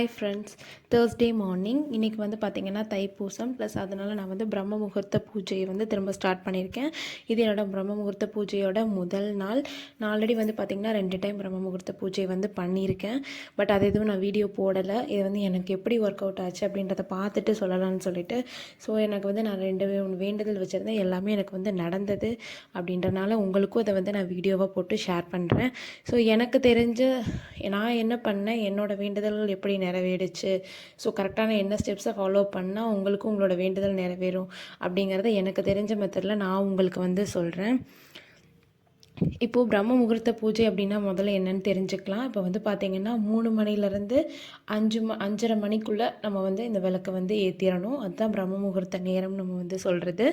Hi friends Thursday morning இன்றைக்கி வந்து பார்த்திங்கன்னா தைப்பூசம். ப்ளஸ் அதனால் நான் வந்து பிரம்ம முகூர்த்த பூஜையை வந்து திரும்ப ஸ்டார்ட் பண்ணியிருக்கேன். இது என்னோடய பிரம்ம முகூர்த்த பூஜையோட முதல் நாள். நான் ஆல்ரெடி வந்து பார்த்திங்கன்னா ரெண்டு டைம் பிரம்ம முகூர்த்த பூஜை வந்து பண்ணியிருக்கேன். பட் அது எதுவும் நான் வீடியோ போடலை. இது வந்து எனக்கு எப்படி ஒர்க் அவுட் ஆச்சு அப்படின்றத பார்த்துட்டு சொல்லலாம்னு சொல்லிட்டு. ஸோ எனக்கு வந்து நான் ரெண்டு வேண்டுதல் வச்சுருந்தேன். எல்லாமே எனக்கு வந்து நடந்தது அப்படின்றனால உங்களுக்கும் அதை வந்து நான் வீடியோவாக போட்டு ஷேர் பண்ணுறேன் ஸோ எனக்கு தெரிஞ்ச நான் என்ன பண்ணேன்? என்னோட வேண்டுதல்கள் எப்படி நிறைவேறுச்சு? ஸோ கரெக்டான என்ன ஸ்டெப்ஸை ஃபாலோ பண்ணால் உங்களுக்கும் உங்களோட வேண்டுதல் நிறைவேறும் அப்படிங்கிறத எனக்கு தெரிஞ்ச மெத்தடில் நான் உங்களுக்கு வந்து சொல்கிறேன் இப்போது பிரம்ம முகூர்த்த பூஜை அப்படின்னா முதல்ல என்னன்னு தெரிஞ்சுக்கலாம். இப்போ வந்து பார்த்தீங்கன்னா மூணு மணிலேருந்து அஞ்சு ம அஞ்சரை மணிக்குள்ளே நம்ம வந்து இந்த விளக்கை வந்து ஏற்றிடணும் அதுதான் பிரம்ம முகூர்த்த நேரம் நம்ம வந்து சொல்கிறது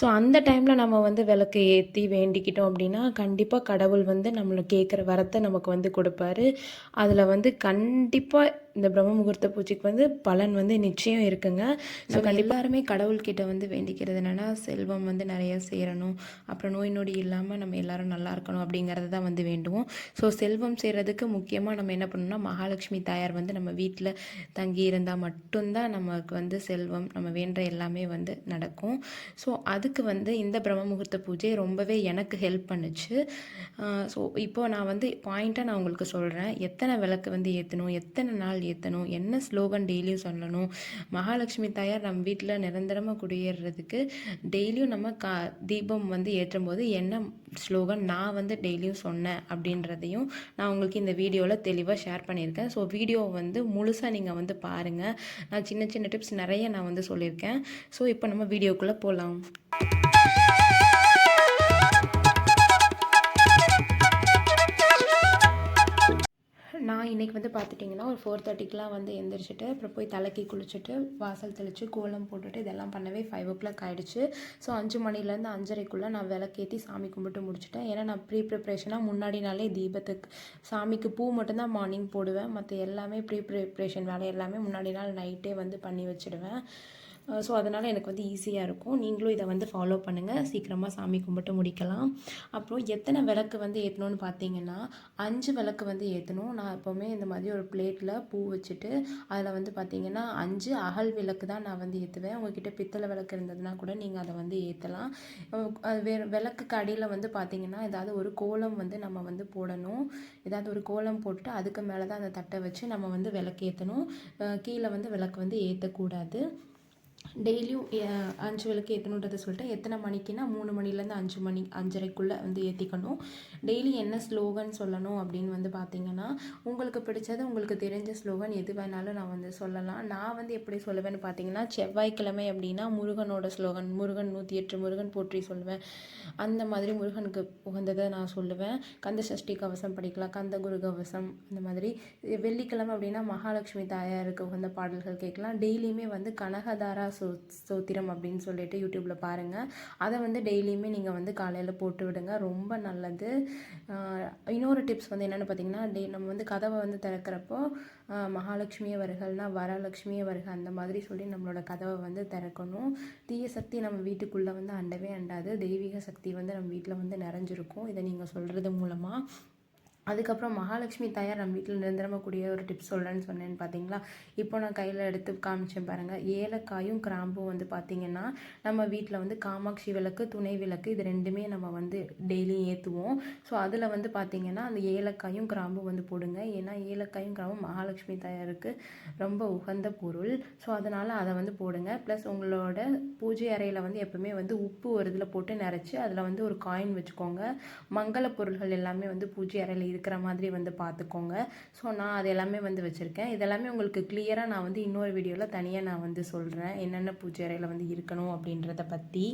ஸோ அந்த டைமில் நம்ம வந்து விளக்கு ஏற்றி வேண்டிக்கிட்டோம் அப்படின்னா கண்டிப்பாக கடவுள் வந்து நம்மளை கேட்குற வரத்தை நமக்கு வந்து கொடுப்பாரு. அதில் வந்து கண்டிப்பாக இந்த பிரம்ம முகூர்த்த பூஜைக்கு வந்து பலன் வந்து நிச்சயம் இருக்குங்க. ஸோ கண்டிப்பாக எல்லாருமே கடவுள்கிட்ட வந்து வேண்டிக்கிறது என்னென்னா செல்வம் வந்து நிறைய சேரணும். அப்புறம் நோய் நொடி இல்லாமல் நம்ம எல்லாரும் நல்லா இருக்கணும் அப்படிங்கிறத தான் வந்து வேண்டுவோம். ஸோ செல்வம் சேர்றதுக்கு முக்கியமாக நம்ம என்ன பண்ணணும்னா மகாலட்சுமி தாயார் வந்து நம்ம வீட்டில் தங்கி இருந்தால் மட்டும்தான் நமக்கு வந்து செல்வம் நம்ம வேண்ட எல்லாமே வந்து நடக்கும். ஸோ அதுக்கு வந்து இந்த பிரம்ம முகூர்த்த பூஜை ரொம்பவே எனக்கு ஹெல்ப் பண்ணுச்சு. ஸோ இப்போ நான் வந்து பாயிண்ட்டாக நான் உங்களுக்கு சொல்கிறேன் எத்தனை விளக்கு வந்து ஏற்றணும் எத்தனை நாள் ஏற்றணும் என்ன ஸ்லோகன் டெய்லியும் சொல்லணும்? மகாலட்சுமி தாயார் நம்ம வீட்டில் நிரந்தரமாக குடியேறதுக்கு டெய்லியும் நம்ம கா தீபம் வந்து ஏற்றும் போது என்ன ஸ்லோகன் நான் வந்து டெய்லியும் சொன்னேன் அப்படின்றதையும் நான் உங்களுக்கு இந்த வீடியோவில் தெளிவாக ஷேர் பண்ணியிருக்கேன். ஸோ வீடியோ வந்து முழுசாக நீங்கள் வந்து பாருங்கள் நான் சின்ன சின்ன டிப்ஸ் நிறைய நான் வந்து சொல்லியிருக்கேன். ஸோ இப்போ நம்ம வீடியோக்குள்ளே போகலாம் நான் பார்த்துட்டிங்கன்னா ஒரு ஃபோர் தேர்ட்டிக்கெலாம் வந்து எந்திரிச்சிட்டு அப்புறம் போய் தலைக்கு குளிச்சுட்டு வாசல் தெளித்து கோலம் போட்டுட்டு இதெல்லாம் பண்ணவே ஃபைவ் ஓ கிளாக் ஆகிடுச்சு ஸோ அஞ்சு மணிலேருந்து அஞ்சரைக்குள்ளே நான் விளக்கேற்றி சாமி கும்பிட்டு முடிச்சுட்டேன். ஏன்னா நான் ப்ரீ ப்ரிப்ரேஷனாக முன்னாடி நாளே தீபத்துக்கு சாமிக்கு பூ மட்டும்தான் மார்னிங் போடுவேன். மற்ற எல்லாமே ப்ரீ ப்ரிப்ரேஷன் வேலை எல்லாமே முன்னாடி நாள் நைட்டே வந்து பண்ணி வச்சுடுவேன். ஸோ அதனால் எனக்கு வந்து ஈஸியாக இருக்கும். நீங்களும் இதை வந்து ஃபாலோ பண்ணுங்கள் சீக்கிரமாக சாமி கும்பிட்டு முடிக்கலாம். அப்புறம் எத்தனை விளக்கு வந்து ஏற்றணும்னு பார்த்தீங்கன்னா அஞ்சு விளக்கு வந்து ஏற்றணும் நான் எப்போவுமே இந்த மாதிரி ஒரு பிளேட்டில் பூ வச்சுட்டு அதில் வந்து பார்த்தீங்கன்னா அஞ்சு அகல் விளக்கு தான் நான் வந்து ஏற்றுவேன் உங்ககிட்ட பித்தளை விளக்கு இருந்ததுன்னா கூட நீங்கள் அதை வந்து ஏற்றலாம் அது வேறு விளக்குக்கு அடியில் வந்து பார்த்தீங்கன்னா ஏதாவது ஒரு கோலம் வந்து நம்ம வந்து போடணும். ஏதாவது ஒரு கோலம் போட்டுட்டு அதுக்கு மேலே தான் அந்த தட்டை வச்சு நம்ம வந்து விளக்கு ஏற்றணும் கீழே வந்து விளக்கு வந்து ஏற்றக்கூடாது டெய்லியும் அஞ்சு விளக்கு ஏற்றணுன்றத சொல்லிட்டு எத்தனை மணிக்குன்னா மூணு மணிலேருந்து அஞ்சு மணி அஞ்சரைக்குள்ளே வந்து ஏற்றிக்கணும் டெய்லி என்ன ஸ்லோகன் சொல்லணும் அப்படின்னு வந்து பார்த்தீங்கன்னா உங்களுக்கு பிடிச்சது உங்களுக்கு தெரிஞ்ச ஸ்லோகன் எது வேணாலும் நான் வந்து சொல்லலாம். நான் வந்து எப்படி சொல்லுவேன்னு பார்த்தீங்கன்னா செவ்வாய்க்கிழமை அப்படின்னா முருகனோட ஸ்லோகன் முருகன் நூற்றி எட்டு முருகன் போற்றி சொல்லுவேன். அந்த மாதிரி முருகனுக்கு உகந்ததை நான் சொல்லுவேன். கந்த சஷ்டி கவசம் படிக்கலாம் கந்த குரு கவசம் அந்த மாதிரி. வெள்ளிக்கிழமை அப்படின்னா மகாலட்சுமி தாயாருக்கு உகந்த பாடல்கள் கேட்கலாம். டெய்லியுமே வந்து கனகதாரா சோ சோத்திரம் அப்படின்னு சொல்லிட்டு யூடியூப்பில் பாருங்கள் அதை வந்து டெய்லியுமே நீங்கள் வந்து காலையில் போட்டு விடுங்க. ரொம்ப நல்லது. இன்னொரு டிப்ஸ் வந்து என்னென்னு பார்த்தீங்கன்னா டே நம்ம வந்து கதவை வந்து திறக்கிறப்போ மகாலட்சுமியை வருகள்னா வரலட்சுமியை வருக அந்த மாதிரி சொல்லி நம்மளோட கதவை வந்து திறக்கணும். தீய சக்தி நம்ம வீட்டுக்குள்ளே வந்து அண்டவே அண்டாது. தெய்வீக சக்தி வந்து நம்ம வீட்டில் வந்து நிறைஞ்சிருக்கும். இதை நீங்கள் சொல்கிறது மூலமாக அதுக்கப்புறம் மகாலட்சுமி தாயார் நம்ம வீட்டில் நிரந்தரமாக கூடிய ஒரு டிப்ஸ் சொல்கிறேன்னு சொன்னேன்னு பார்த்தீங்களா? இப்போ நான் கையில் எடுத்து காமிச்சேன் பாருங்கள் ஏலக்காயும் கிராம்பும் வந்து பார்த்தீங்கன்னா நம்ம வீட்டில் வந்து காமாட்சி விளக்கு துணை விளக்கு இது ரெண்டுமே நம்ம வந்து டெய்லியும் ஏற்றுவோம் ஸோ அதில் வந்து பார்த்தீங்கன்னா அந்த ஏலக்காயும் கிராம்பும் வந்து போடுங்க. ஏன்னா ஏலக்காயும் கிராம்பும் மகாலட்சுமி தாயாருக்கு ரொம்ப உகந்த பொருள். ஸோ அதனால் அதை வந்து போடுங்க. ப்ளஸ் உங்களோட பூஜை அறையில் வந்து எப்போவுமே வந்து உப்பு ஒரு இதில் போட்டு நிறச்சி அதில் வந்து ஒரு காயின் வச்சுக்கோங்க. மங்கள பொருள்கள் எல்லாமே வந்து பூஜை அறையில் இருக்கிற மாதிரி வந்து பார்த்துக்கோங்க. ஸோ நான் அது எல்லாமே வந்து வச்சுருக்கேன். இதெல்லாமே உங்களுக்கு கிளியராக நான் வந்து இன்னொரு வீடியோவில் தனியாக நான் வந்து சொல்கிறேன் என்னென்ன பூஜை அறையில் வந்து இருக்கணும் அப்படின்றத பற்றி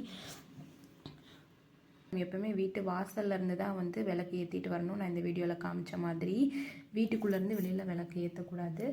எப்பவுமே வீட்டு வாசல்ல இருந்து தான் வந்து விளக்கு ஏற்றிட்டு வரணும். நான் இந்த வீடியோவில் காமிச்ச மாதிரி. வீட்டுக்குள்ளேருந்து வெளியில் விளக்கு ஏற்றக்கூடாது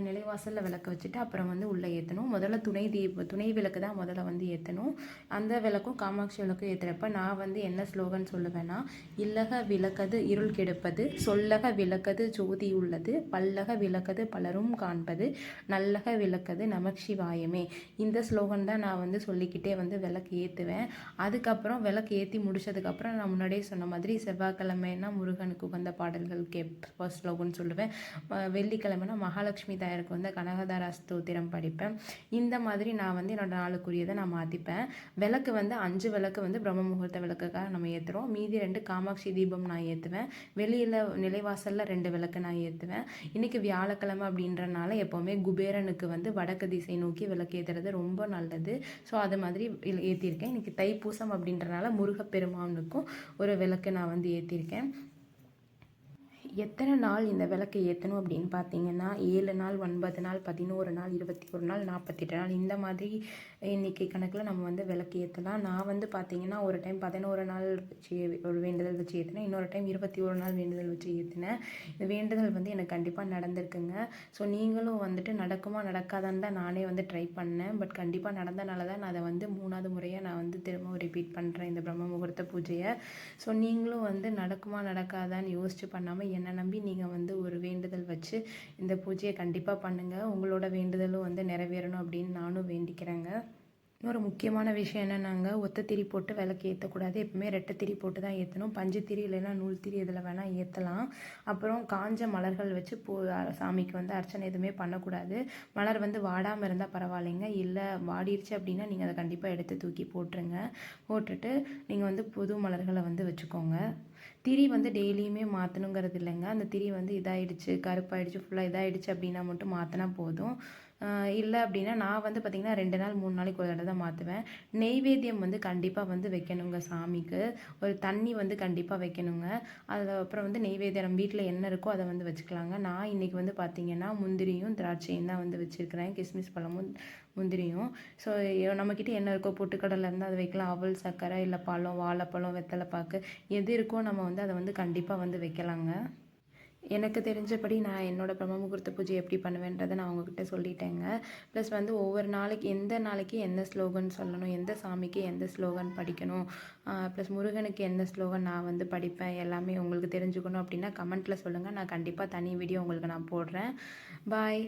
நிலைவாசலில் விளக்கு வச்சுட்டு அப்புறம் வந்து உள்ளே ஏற்றணும் முதல்ல துணை தீப துணை விளக்கு தான் முதல்ல வந்து ஏற்றணும் அந்த விளக்கும் காமாட்சி விளக்கும் ஏற்றுறப்ப நான் வந்து என்ன ஸ்லோகன் சொல்லுவேன்னா இல்லக விளக்கது இருள் கெடுப்பது சொல்லக விளக்கது ஜோதி உள்ளது பல்லக விளக்கது பலரும் காண்பது நல்லக விளக்கது நமச்சிவாயமே. இந்த ஸ்லோகன் தான் நான் வந்து சொல்லிக்கிட்டே வந்து விளக்கு ஏற்றுவேன் அதுக்கப்புறம் விளக்கு ஏற்றி முடிச்சதுக்கப்புறம் நான் முன்னாடியே சொன்ன மாதிரி செவ்வாய்க்கிழமைனா முருகனுக்கு உகந்த பாடல்கள் கேப் ஸ்லோகன் சொல்லுவேன். வெள்ளிக்கிழமைனா மகாலட்சுமி தாயருக்கு வந்து கனகதாரா ஸ்தோத்திரம் படிப்பேன். இந்த மாதிரி நான் வந்து என்னோடய நாளுக்குரியதை நான் மாற்றிப்பேன் விளக்கு வந்து அஞ்சு விளக்கு வந்து பிரம்ம முகூர்த்த விளக்குக்காக நம்ம ஏற்றுறோம் மீதி ரெண்டு காமாட்சி தீபம் நான் ஏற்றுவேன் வெளியில் நிலைவாசலில் ரெண்டு விளக்கு நான் ஏற்றுவேன் இன்றைக்கி வியாழக்கிழமை அப்படின்றனால எப்போவுமே குபேரனுக்கு வந்து வடக்கு திசை நோக்கி விளக்கு ஏற்றுறது ரொம்ப நல்லது. ஸோ அது மாதிரி ஏற்றிருக்கேன் இன்றைக்கி தைப்பூசம் அப்படின்றனால முருகப்பெருமானுக்கும் ஒரு விளக்கு நான் வந்து ஏற்றிருக்கேன் எத்தனை நாள் இந்த விளக்கு ஏற்றணும் அப்படின்னு பார்த்தீங்கன்னா ஏழு நாள் ஒன்பது நாள் பதினோரு நாள் இருபத்தி ஒரு நாள் நாற்பத்தெட்டு நாள் இந்த மாதிரி எண்ணிக்கை கணக்கில் நம்ம வந்து விளக்கு ஏற்றலாம் நான் வந்து பார்த்தீங்கன்னா ஒரு டைம் பதினோரு நாள் வச்சு ஒரு வேண்டுதல் வச்சு ஏற்றினேன் இன்னொரு டைம் இருபத்தி ஒரு நாள் வேண்டுதல் வச்சு ஏற்றினேன் இந்த வேண்டுதல் வந்து எனக்கு கண்டிப்பாக நடந்திருக்குங்க. ஸோ நீங்களும் வந்துட்டு நடக்குமா நடக்காதான்னு தான் நானே வந்து ட்ரை பண்ணேன். பட் கண்டிப்பாக நடந்தனால தான் நான் அதை வந்து மூணாவது முறையாக நான் வந்து திரும்ப ரிப்பீட் பண்ணுறேன் இந்த பிரம்ம முகூர்த்த பூஜையை. ஸோ நீங்களும் வந்து நடக்குமா நடக்காதான்னு யோசிச்சு பண்ணாமல் என்னை என்னை நம்பி நீங்கள் வந்து ஒரு வேண்டுதல் வச்சு இந்த பூஜையை கண்டிப்பாக பண்ணுங்கள் உங்களோட வேண்டுதலும் வந்து நிறைவேறணும் அப்படின்னு நானும் வேண்டிக்கிறேங்க. இன்னொரு முக்கியமான விஷயம் என்னென்னாங்க ஒத்த திரி போட்டு விளக்கு ஏற்றக்கூடாது எப்பவுமே ரெட்டை திரி போட்டு தான் ஏற்றணும் பஞ்சு திரி இல்லைன்னா நூல் திரி இதில் வேணால் ஏற்றலாம் அப்புறம் காஞ்ச மலர்கள் வச்சு பூ சாமிக்கு வந்து அர்ச்சனை எதுவுமே பண்ணக்கூடாது. மலர் வந்து வாடாமல் இருந்தால் பரவாயில்லைங்க. இல்லை வாடிருச்சு அப்படின்னா நீங்கள் அதை கண்டிப்பாக எடுத்து தூக்கி போட்டுருங்க. போட்டுட்டு நீங்கள் வந்து புது மலர்களை வந்து வச்சுக்கோங்க. திரி வந்து டெய்லியுமே மாற்றணுங்கிறது இல்லைங்க. அந்த திரி வந்து இதாயிடுச்சு கருப்பாயிடுச்சு ஃபுல்லாக இதாயிடுச்சு அப்படின்னா மட்டும் மாற்றினா போதும். இல்லை அப்படின்னா நான் வந்து பார்த்திங்கன்னா ரெண்டு நாள் மூணு நாளைக்கு ஒரு தடவை தான் மாற்றுவேன் நெய்வேத்தியம் வந்து கண்டிப்பாக வந்து வைக்கணுங்க சாமிக்கு. ஒரு தண்ணி வந்து கண்டிப்பாக வைக்கணுங்க. அதுக்கப்புறம் வந்து நெய்வேத்தியம் வீட்டில் என்ன இருக்கோ அதை வந்து வச்சுக்கலாங்க. நான் இன்றைக்கி வந்து பார்த்திங்கன்னா முந்திரியும் திராட்சையும் தான் வந்து வச்சுருக்கிறேன். கிஸ்மிஸ் பழமும் முந்திரியும். ஸோ நம்மக்கிட்ட என்ன இருக்கோ பொட்டுக்கடலை இருந்தால் அதை வைக்கலாம். அவல் சர்க்கரை இல்லை பழம் வாழைப்பழம் வெத்தலை பாக்கு எது இருக்கோ நம்ம வந்து அதை வந்து கண்டிப்பாக வந்து வைக்கலாங்க. எனக்கு தெரிஞ்சபடி நான் என்னோட பிரம்ம முகூர்த்த பூஜை எப்படி பண்ணுவேன்றதை நான் உங்ககிட்ட சொல்லிட்டேங்க. ப்ளஸ் வந்து ஒவ்வொரு நாளைக்கு எந்த நாளைக்கு எந்த ஸ்லோகன் சொல்லணும் எந்த சாமிக்கு எந்த ஸ்லோகன் படிக்கணும் ப்ளஸ் முருகனுக்கு எந்த ஸ்லோகன் நான் வந்து படிப்பேன் எல்லாமே உங்களுக்கு தெரிஞ்சுக்கணும் அப்படின்னா கமெண்ட்டில் சொல்லுங்கள் நான் கண்டிப்பாக தனி வீடியோ உங்களுக்கு நான் போடுறேன். பாய்